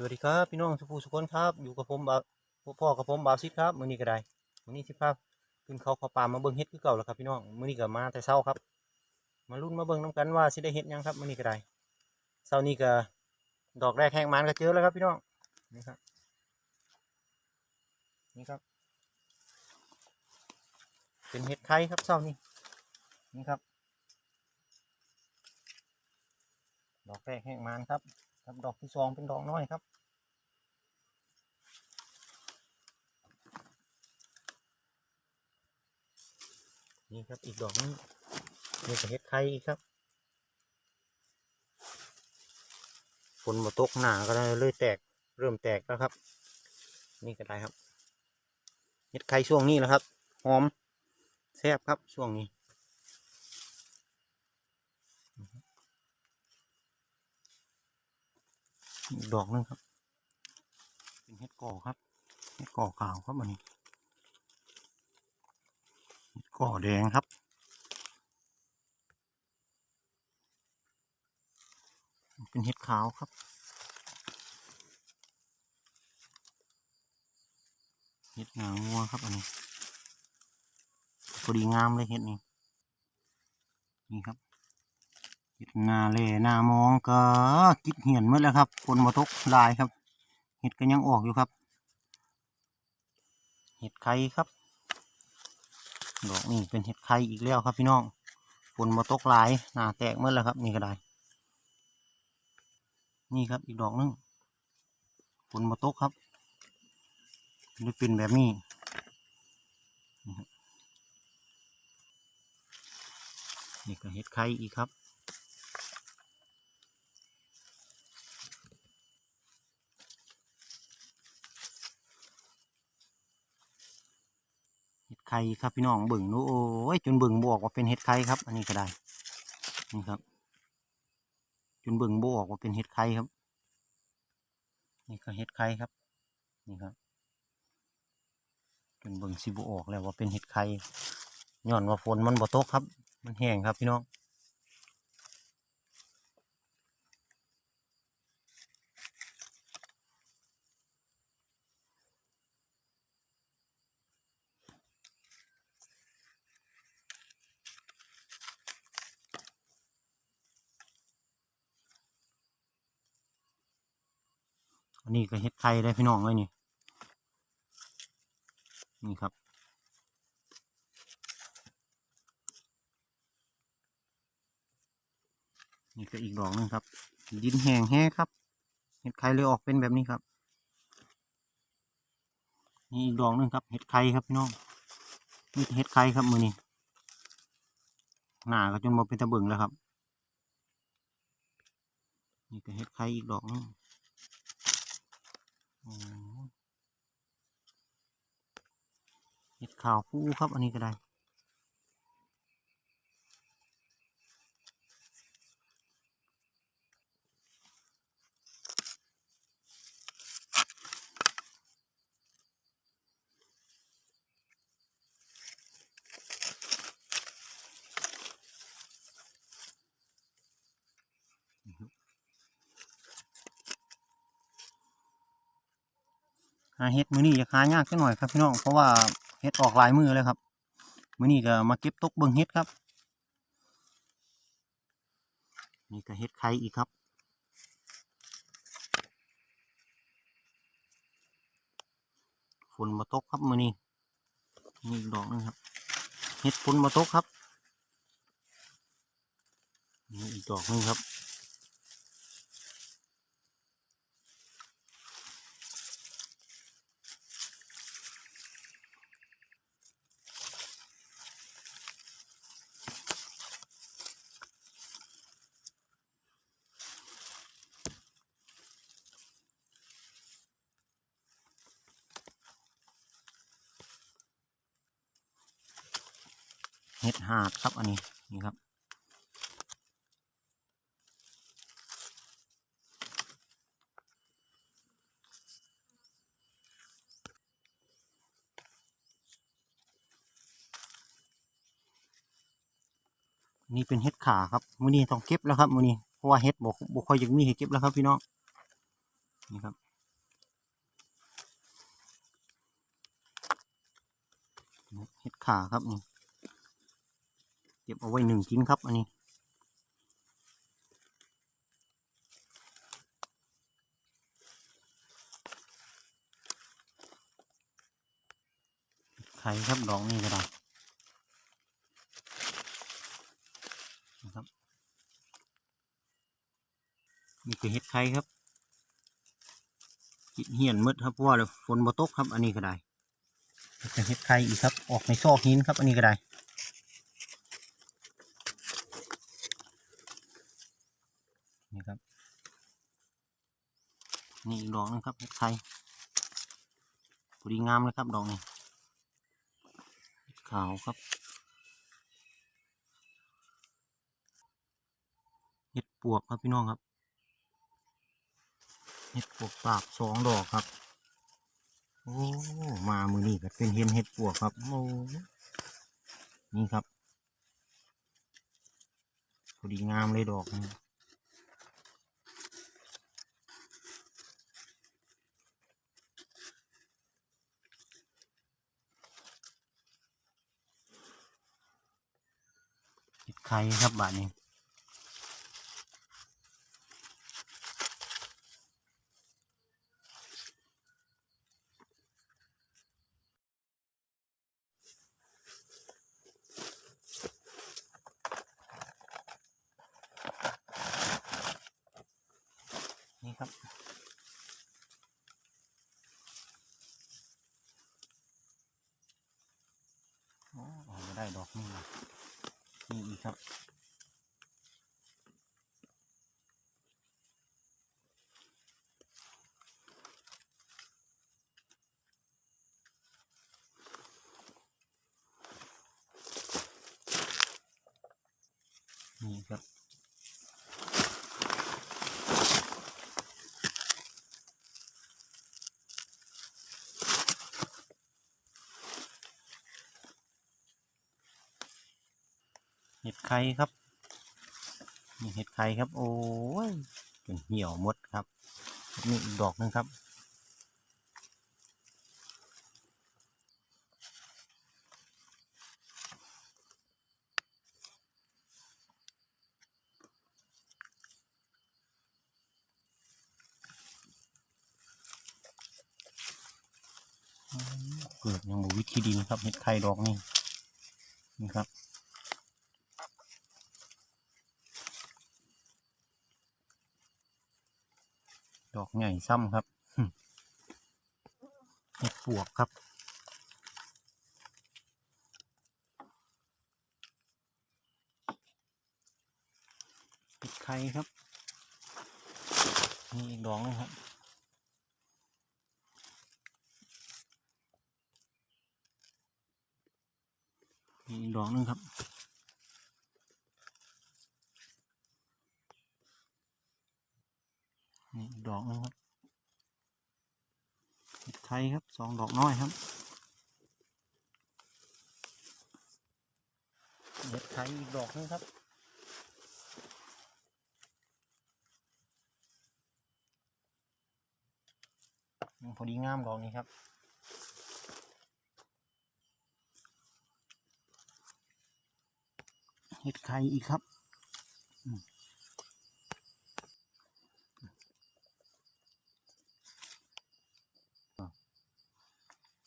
สวัสดีครับพี่น้องสุภูสุคนครับอยู่กับผมบ่าพ่อกับผมบ่าวซิดครับมื้อนี้ก็ได้มื้อนี้สิพาขึ้นเขาเขาป่ามาเบิ่งเฮ็ดคือเก่าแล้วครับพี่น้องมื้อนี้ก็มาแต่เช้าครับ มาลุ้นมาเบิ่งน้กันว่าสิได้เฮ็ดยังครับมื้อนี้ก็ได้เช้านี้ก็ดอกแรกแห้งมันก็เจอแล้วครับพี่น้องนี่ครับนี่ครับ เป็นเห็ดไข่ครับเช้านี้นี่ครับ ดอกแรกแห้งมันครับ ครับดอกที่สองเป็นดอกน้อยครับ นี่ครับอีกดอกนึงนี่ก็เห็ดไข่อีกครับฝนมาตกหนาก็เลยแตกเริ่มแตกแล้วครับ นี่ก็ได้ครับเห็ดไข่ช่วงนี้แหละครับหอมแซ่บครับช่วงนี้ อีกดอกนึงครับ เป็นเห็ดก่อครับ เห็ดก่อขาวครับอันนี้ เห็ดก่อแดงครับ เป็นเห็ดขาวครับเห็ดหนางัวครับอันนี้พอดีงามเลยเห็ดนี้นี่ครับ เห็ดหนาเล่หนามองก็กิดเหียนหมดแล้วครับฝนมาตกลายครับ เห็ดก็ยังออกอยู่ครับ เห็ดไข่ครับดอกนี่เป็นเห็ดไข่อีกแล้วครับพี่น้องฝนมาตกลายหนาแตกหมดแล้วครับ นี่ก็ได้ นี่ครับอีกดอกหนึงฝนมาตกครับนี่เป็นแบบนี้นี่ครับนี่ก็เห็ดไข่อีกครับ ไข่ครับพี่น้องเบิ่งดูโอ้ยจนเบิ่งบอกว่าเป็นเห็ดไข่ครับ อันนี้ก็ได้นี่ครับ จนเบิ่งบอกว่าเป็นเห็ดไข่ครับ นี่ก็เห็ดไข่ครับ นี่ครับ จนเบิ่งสิบออกแล้วว่าเป็นเห็ดไข่ย้อนว่าฝนมันบ่ตกครับ มันแห้งครับพี่น้อง อันนี้ก็เห็ดไข่ได้พี่น้องเลยนี่ นี่ครับ นี่ก็อีกดอกหนึงครับ ดินแห้งแห้ครับ เห็ดไข่เลยออกเป็นแบบนี้ครับ นี่อีกดอกหนึงครับ เห็ดไข่ครับพี่น้องนี่เห็ดไข่ครับมือนี้หนาก็จนมาเป็นตะเบิงแล้วครับ นี่ก็เห็ดไข่อีกดอกนึง เห็ดขาวผู้ครับ อันนี้ก็ได้ หาเห็ดมือนี้จะหายากจังหน่อยครับพี่น้องเพราะว่าเห็ดออกหลายมือเลยครับมือนี้ก็มาเก็บตกเบิ่งเห็ดครับ นี่ก็เห็ดไข่อีกครับฝนมาตกครับมือนี้นี่อีกดอกนึงครับเห็ดฝนมาตกครับนี่อีกดอกหนึงครับ ห็ดหาดครับอันนี้นี่ครับนี่เป็นเห็ดขาครับมือนี้ต้องเก็บแล้วครับมือนี้เพราะว่าเห็ดบอกบอกคอยยังมีให้เก็บแล้วครับพี่น้องนี่ครับเห็ดขาครับนี่ ก็บเอาไว้หนึ่งกินครับอันนี้ไข่ครับดอกนี่ก็ได้นะครับนี่คือเห็ดไข่ครับกินเหียนมืดครับเพราะว่าเดี๋ยวฝนบ่ตกครับ อันนี้ก็ได้นี่คือเห็ดไข่อีกครับ ออกในซอกหินครับ อันนี้ก็ได้นี่ครับ นี่ดอกนึงครับเห็ดไข่พอดีงามเลยครับดอกนี้ขาวครับเห็ดปวกครับพี่น้องครับเห็ดปวกปากสองดอกครับโอ้มามือนี่ก็เป็นเห็นเห็ดปวกครับโอ้นี่ครับพอดีงามเลยดอกนี้ ไข่ครับบาทนี้นี่ครับโอ้ออกมาได้ดอกนี่นะ ครับ ไข่ครับนี่เห็ดไข่ครับ โอ้ยจนเหี่ยวหมดครับนี่อีกดอกหนึงครับ เกิดยังบวิธีดินครับเห็ดไข่ดอกนี่นี่ครับ อกใหญ่ซ้ำครับหึเห็ดปวกครับ เห็ดไข่ครับนี่อีกดอกหนึงครับนี่อีกดอกหนึงครับ นี่อีก ดอกนึงครับเห็ดไข่ครับสองดอกน้อยครับเห็ดไข่อีกดอกหนึงครับพอดีงามดอกนี้ครับเห็ดไข่อีกครับอืม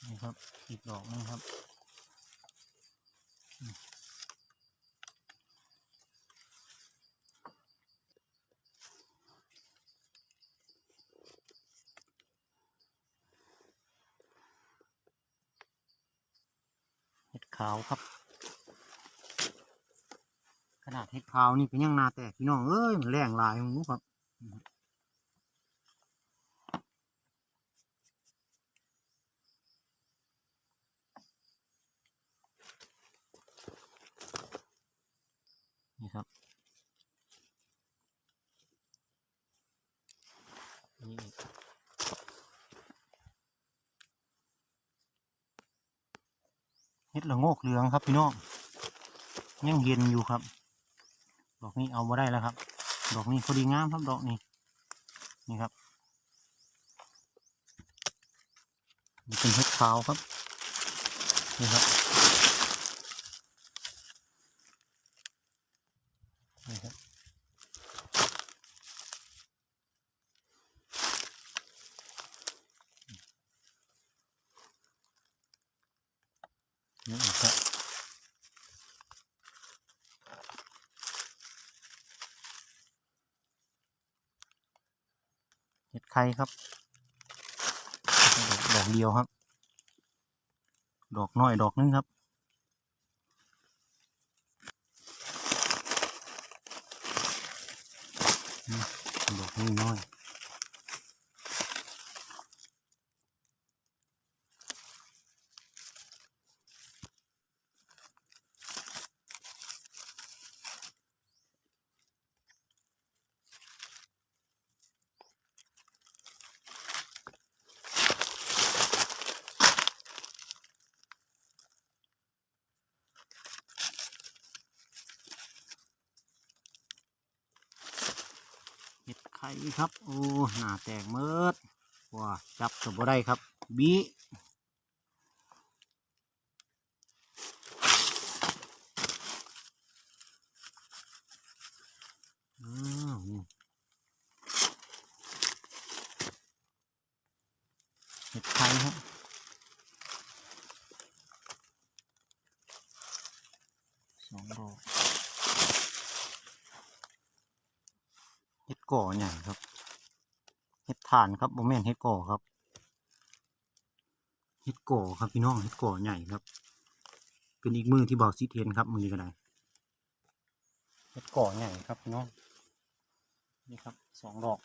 นี่ ครับ อีกดอกนึงครับเห็ดขาวครับ ขนาดเห็ดขาวนี่ก็นยังนาแตกพี่น้องเอ้ยมันแรงลายของนูครับนี่ครับนี่อีกเห็ ดละโงกเหลืองครับพี่น้องยังเย็นอยู่ครับ ดอกนี้เอามาได้แล้วครับ ดอกนี้พอดีงามครับดอกนี้นี่ครับนี่เป็นเห็ดขาวครับนี่ครับ นี่อีกครับ ไทยครับ ดอกเดียวครับ ดอกน้อยดอกนึงครับ อืมดอกนี้น้อย เห็ดไข่ ครับ โอ้หน้าแตกเมิดว้าจับกับบ่ได้ครับ บีอ้าวนี่เห็ดไข่ครับสองดอกเห็ด ก่อใหญ่ครับ เห็ดถ่านครับโมเมนเห็ดก่อครับ เห็ดก่อครับพี่น้องเห็ดก่อใหญ่ครับ เป็นอีกมือที่บอกซิเทนครับ มือนี้ก็ได้เห็ดก่อใหญ่ครับพี่น้อง นี่ครับสองดอก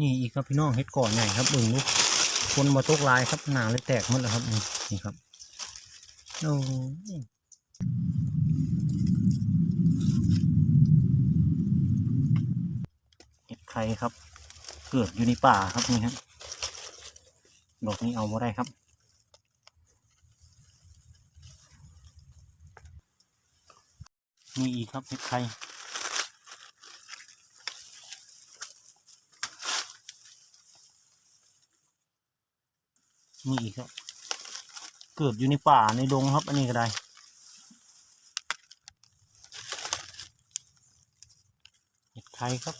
นี่อีกครับพี่น้องเห็ดก่อใหญ่ครับบึงลูกคนมาตกลายครับหนาเลยแตกหมดแล้วครับนี่ครับโอ้เห็ดไข่ครับ เกิดอยู่ในป่าครับนี่ครับดอกนี้เอาไ่ได้ครับนี่อีกครับเห็ดไข่ นี่อีกครับ เกิดอยู่ในป่าในดงครับ อันนี้ก็ได้เห็ดไทยครับ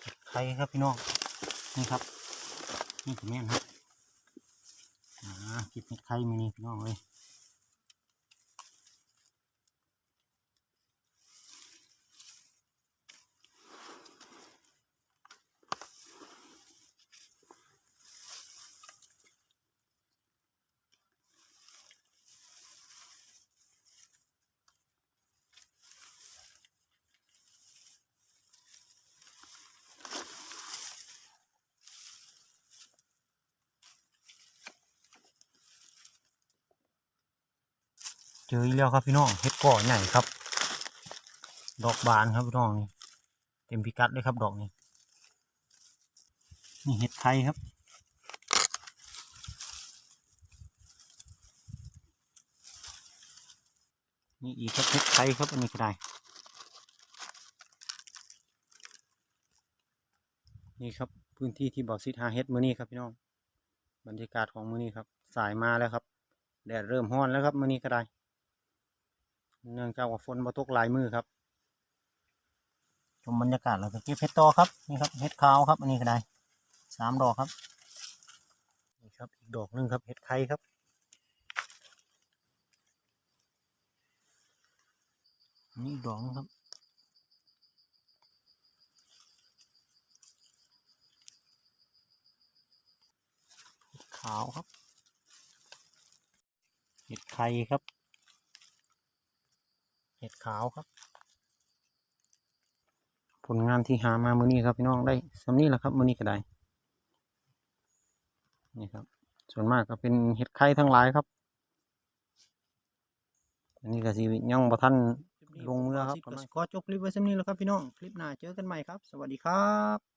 เห็ดไทยครับพี่น้องนี่ครับ นี่คือแม่นครับอ่าเก็บเห็ดไทยมานี่พี่น้องเลย เจออีกแล้วครับพี่น้องเห็ดก่อใหญ่ครับ ดอกบานครับพี่น้องนี่เต็มพิกัดเลยครับดอกนี้นี่เห็ดไทยครับนี่อีกครับเห็ดไทยครับอันนี้ก็ได้นี่ครับพื้นที่ที่บ่อซิดหาเห็ดมื้อนี้ครับพี่น้องบรรยากาศของมื้อนี้ครับ สายมาแล้วครับแดดเริ่มร้อนแล้วครับมื้อนี้ก็ได้ เนื่องจากว่าฝนมาตกหลายมือครับชมบรรยากาศแล้วก็เก็บเห็ดต่อครับนี่ครับเห็ดขาวครับ อันนี้ก็ได้สามดอกครับนี่ครับอีกดอกหนึ่งครับเห็ดไข่ครับอันนี่อีกดอกหนึงครับเห็ดขาวครับ เห็ดไข่ครับเห็ดขาวครับ ผลงานที่หามามื้อนี้ครับพี่น้องได้สำนี้แหละครับมื้อนี้ก็ได้นี่ครับ ส่วนมากก็เป็นเห็ดไข่ทั้งหลายครับอันนี้ก็สิยังบ่ทันลงมือครับสิก็ขอจบคลิปไว้สักนี้แล้วครับพี่น้อง คลิปหน้าเจอกันใหม่ครับ สวัสดีครับ